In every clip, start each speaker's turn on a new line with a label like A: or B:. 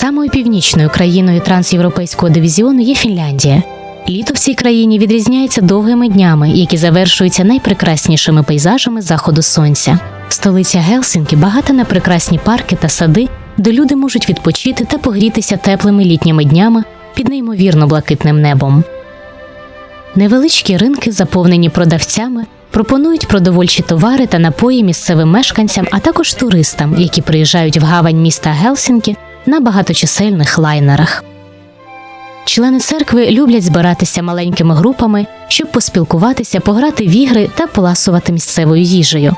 A: Самою північною країною трансєвропейського дивізіону є Фінляндія. Літо в цій країні відрізняється довгими днями, які завершуються найпрекраснішими пейзажами заходу сонця. Столиця Гелсінкі багата на прекрасні парки та сади, де люди можуть відпочити та погрітися теплими літніми днями під неймовірно блакитним небом. Невеличкі ринки, заповнені продавцями, пропонують продовольчі товари та напої місцевим мешканцям, а також туристам, які приїжджають в гавань міста Гелсінкі на багаточисельних лайнерах. Члени церкви люблять збиратися маленькими групами, щоб поспілкуватися, пограти в ігри та поласувати місцевою їжею.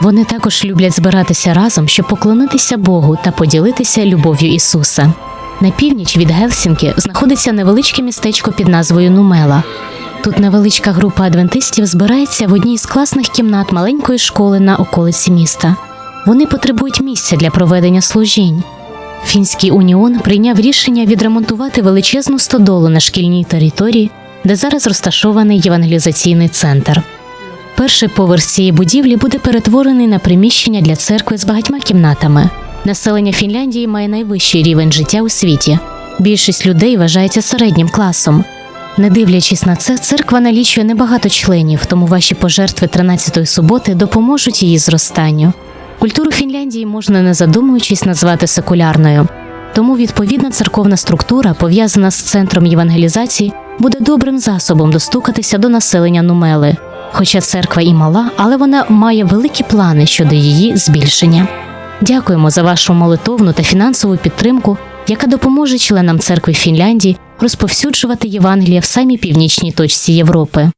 A: Вони також люблять збиратися разом, щоб поклонитися Богу та поділитися любов'ю Ісуса. На північ від Гелсінки знаходиться невеличке містечко під назвою Нумела. Тут невеличка група адвентистів збирається в одній з класних кімнат маленької школи на околиці міста. Вони потребують місця для проведення служінь. Фінський уніон прийняв рішення відремонтувати величезну стодолу на шкільній території, де зараз розташований євангелізаційний центр. Перший поверх цієї будівлі буде перетворений на приміщення для церкви з багатьма кімнатами. Населення Фінляндії має найвищий рівень життя у світі. Більшість людей вважається середнім класом. Не дивлячись на це, церква налічує небагато членів, тому ваші пожертви 13-ї суботи допоможуть її зростанню. Культуру Фінляндії можна не задумуючись назвати секулярною, тому відповідна церковна структура, пов'язана з центром євангелізації, буде добрим засобом достукатися до населення Нумели. Хоча церква і мала, але вона має великі плани щодо її збільшення. Дякуємо за вашу молитовну та фінансову підтримку, яка допоможе членам церкви Фінляндії розповсюджувати Євангелія в самій північній точці Європи.